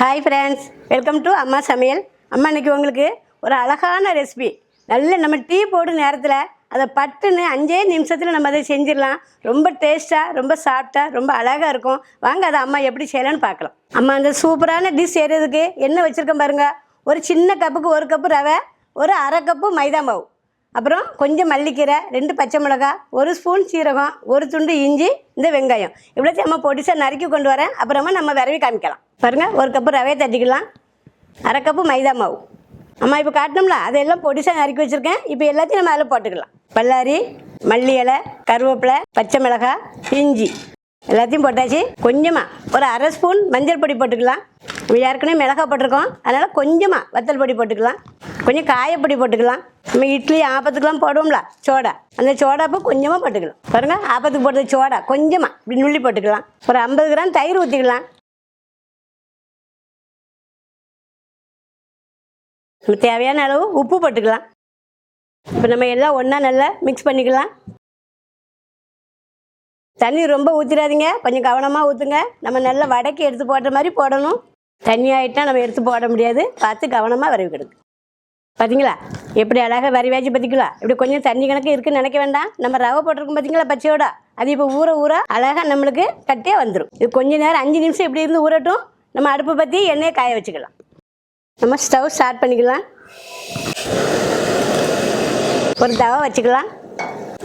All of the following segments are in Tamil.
ஹாய் ஃப்ரெண்ட்ஸ் வெல்கம் டு அம்மா சமையல் அம்மா இன்னைக்கு உங்களுக்கு ஒரு அழகான ரெசிபி நல்ல நம்ம டீ போடும் நேரத்தில் அதை பட்டுன்னு அஞ்சே நிமிஷத்தில் நம்ம அதை செஞ்சிடலாம். ரொம்ப டேஸ்ட்டாக ரொம்ப சாஃப்டாக ரொம்ப அழகாக இருக்கும். வாங்க அதை அம்மா எப்படி செய்யலாம்னு பார்க்கலாம். அம்மா அந்த சூப்பரான டிஷ் செய்கிறதுக்கு என்ன வச்சுருக்கேன் பாருங்கள் ஒரு சின்ன கப்புக்கு ஒரு கப்பு ரவை ஒரு அரை கப்பு மைதா மாவு. அப்புறம் கொஞ்சம் மல்லிக்கீரை ரெண்டு பச்சை மிளகா ஒரு ஸ்பூன் சீரகம் ஒரு துண்டு இஞ்சி இந்த வெங்காயம். இவ்வளோத்தையும் நம்ம பொடிசாக நறுக்கி கொண்டு வரேன். அப்புறமா நம்ம விரவி காமிக்கலாம். பாருங்கள் ஒரு கப்பு ரவையை தட்டிக்கலாம். அரை கப்பு மைதா மாவு. அம்மா இப்போ காட்டணும்ல? அதையெல்லாம் பொடிசாக நறுக்கி வச்சுருக்கேன். இப்போ எல்லாத்தையும் நம்ம அதில் போட்டுக்கலாம். பல்லாரி மல்லி இலை கருவேப்பிலை பச்சை மிளகாய் இஞ்சி. எல்லாத்தையும் போட்டாச்சு. கொஞ்சமாக ஒரு அரை ஸ்பூன் மஞ்சள் பொடி போட்டுக்கலாம். ஏற்கனவே மிளகாய் போட்டிருக்கோம். அதனால் கொஞ்சமாக வத்தல் பொடி போட்டுக்கலாம். கொஞ்சம் காயப்பொடி போட்டுக்கலாம். நம்ம இட்லி ஆப்பத்துக்கெலாம் போடுவோம்ல சோடா. அந்த சோடாப்போ கொஞ்சமாக போட்டுக்கலாம். பாருங்கள் ஆப்பத்துக்கு போடுறது சோடா கொஞ்சமாக இப்படி நுள்ளி போட்டுக்கலாம். ஒரு ஐம்பது கிராம் தயிர் ஊற்றிக்கலாம் நம்ம தேவையான அளவு உப்பு போட்டுக்கலாம். இப்போ நம்ம எல்லாம் ஒன்றா நல்லா மிக்ஸ் பண்ணிக்கலாம். தண்ணி ரொம்ப ஊற்றிடாதீங்க கொஞ்சம் கவனமாக ஊற்றுங்க நம்ம நல்லா வடக்கி எடுத்து போடுற மாதிரி போடணும். தண்ணி ஆகிட்டா நம்ம எடுத்து போட முடியாது. பார்த்து கவனமாக வரவி கிடக்கு பார்த்தீங்களா எப்படி அழகாக வரி வாய்ச்சி பார்த்திக்கலாம் இப்படி கொஞ்சம் தண்ணி கணக்கு இருக்குன்னு நினைக்க வேண்டாம். நம்ம ரவை போட்டிருக்கோம் பார்த்தீங்களா பச்சையோட? அது இப்போ ஊற ஊற அழகாக நம்மளுக்கு கட்டியே வந்துடும் இது கொஞ்ச நேரம் அஞ்சு நிமிஷம் இப்படி இருந்து ஊறட்டும். நம்ம அடுப்பை பற்றி எண்ணெயை காய வச்சுக்கலாம். நம்ம ஸ்டவ் ஸ்டார்ட் பண்ணிக்கலாம். ஒரு தவா வச்சுக்கலாம்.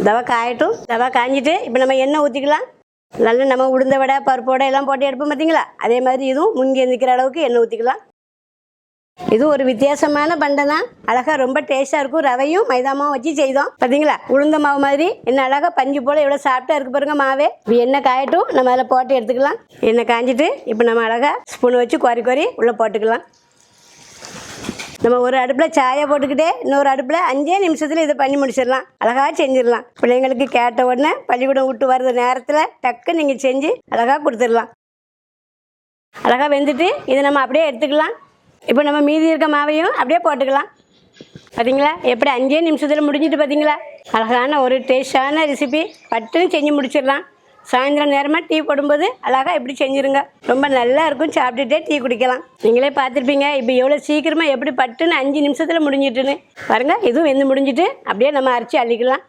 தவா காயட்டும். தவா காஞ்சிட்டு இப்போ நம்ம எண்ணெய் ஊற்றிக்கலாம் நல்லா நம்ம உளுந்த வடை பருப்பு வடை எல்லாம் போட்டு எடுப்போம் பார்த்தீங்களா அதே மாதிரி இதுவும் முங்கி எந்திக்கிற அளவுக்கு எண்ணெய் ஊற்றிக்கலாம் இது ஒரு வித்தியாசமான பண்டை தான் அழகாக ரொம்ப டேஸ்ட்டாக இருக்கும். ரவையும் மைதாமாவும் வச்சு செய்தோம். பார்த்தீங்களா உளுந்த மாவு மாதிரி. என்ன அழகாக பஞ்சு போல் எவ்வளோ சாப்பிட்டா இருக்கு பாருங்க மாவே. இப்போ எண்ணெய் காயட்டும்? நம்ம அதில் போட்டு எடுத்துக்கலாம். எண்ணெய் காஞ்சிட்டு இப்போ நம்ம அழகாக ஸ்பூன் வச்சு குறை குறை உள்ளே போட்டுக்கலாம். நம்ம ஒரு அடுப்பில் சாயை போட்டுக்கிட்டே இன்னொரு அடுப்பில் அஞ்சே நிமிஷத்தில் இதை பண்ணி முடிச்சிடலாம். அழகாக செஞ்சிடலாம். பிள்ளைங்களுக்கு கேட்ட உடனே பள்ளிக்கூடம் விட்டு வர்ற நேரத்தில் டக்கு நீங்கள் செஞ்சு அழகாக கொடுத்துடலாம். அழகாக வெந்துட்டு இதை நம்ம அப்படியே எடுத்துக்கலாம். இப்போ நம்ம மீதி இருக்க மாவையும் அப்படியே போட்டுக்கலாம். பார்த்தீங்களா எப்படி அஞ்சே நிமிஷத்தில் முடிஞ்சிட்டு பார்த்தீங்களா அழகான ஒரு டேஸ்டான ரெசிபி பட்டுன்னு செஞ்சு முடிச்சிடலாம். சாயந்தரம் நேரமாக டீ போடும்போது அழகாக எப்படி செஞ்சுருங்க? ரொம்ப நல்லா இருக்கும். சாப்பிட்டுட்டே டீ குடிக்கலாம். நீங்களே பார்த்துருப்பீங்க இப்போ எவ்வளோ சீக்கிரமாக எப்படி பட்டுன்னு அஞ்சு நிமிஷத்தில் முடிஞ்சிட்டுன்னு. பாருங்கள் இதுவும் வெந்து முடிஞ்சிட்டு அப்படியே நம்ம அரைச்சி அள்ளிக்கலாம்.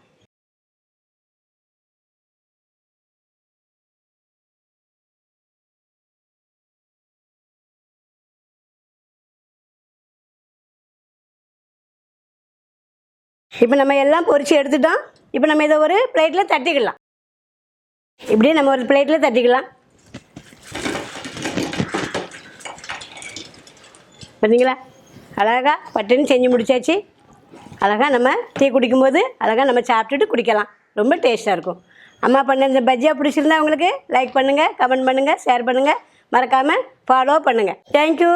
இப்போ நம்ம எல்லாம் பொறிச்சு எடுத்துட்டோம். இப்போ நம்ம இதை ஒரு பிளேட்டில் தட்டிக்கலாம். இப்படியே நம்ம ஒரு பிளேட்டில் தட்டிக்கலாம். பார்த்தீங்களா? அழகாக பட்டுன்னு செஞ்சு முடிச்சாச்சு. அழகாக நம்ம டீ குடிக்கும்போது அழகாக நம்ம சாப்பிட்டுட்டு குடிக்கலாம். ரொம்ப டேஸ்ட்டாக இருக்கும். அம்மா பண்ண இந்த பஜ்ஜியா பிடிச்சிருந்தா உங்களுக்கு லைக் பண்ணுங்கள் கமெண்ட் பண்ணுங்கள் ஷேர் பண்ணுங்கள் மறக்காமல் ஃபாலோ பண்ணுங்கள் தேங்க்யூ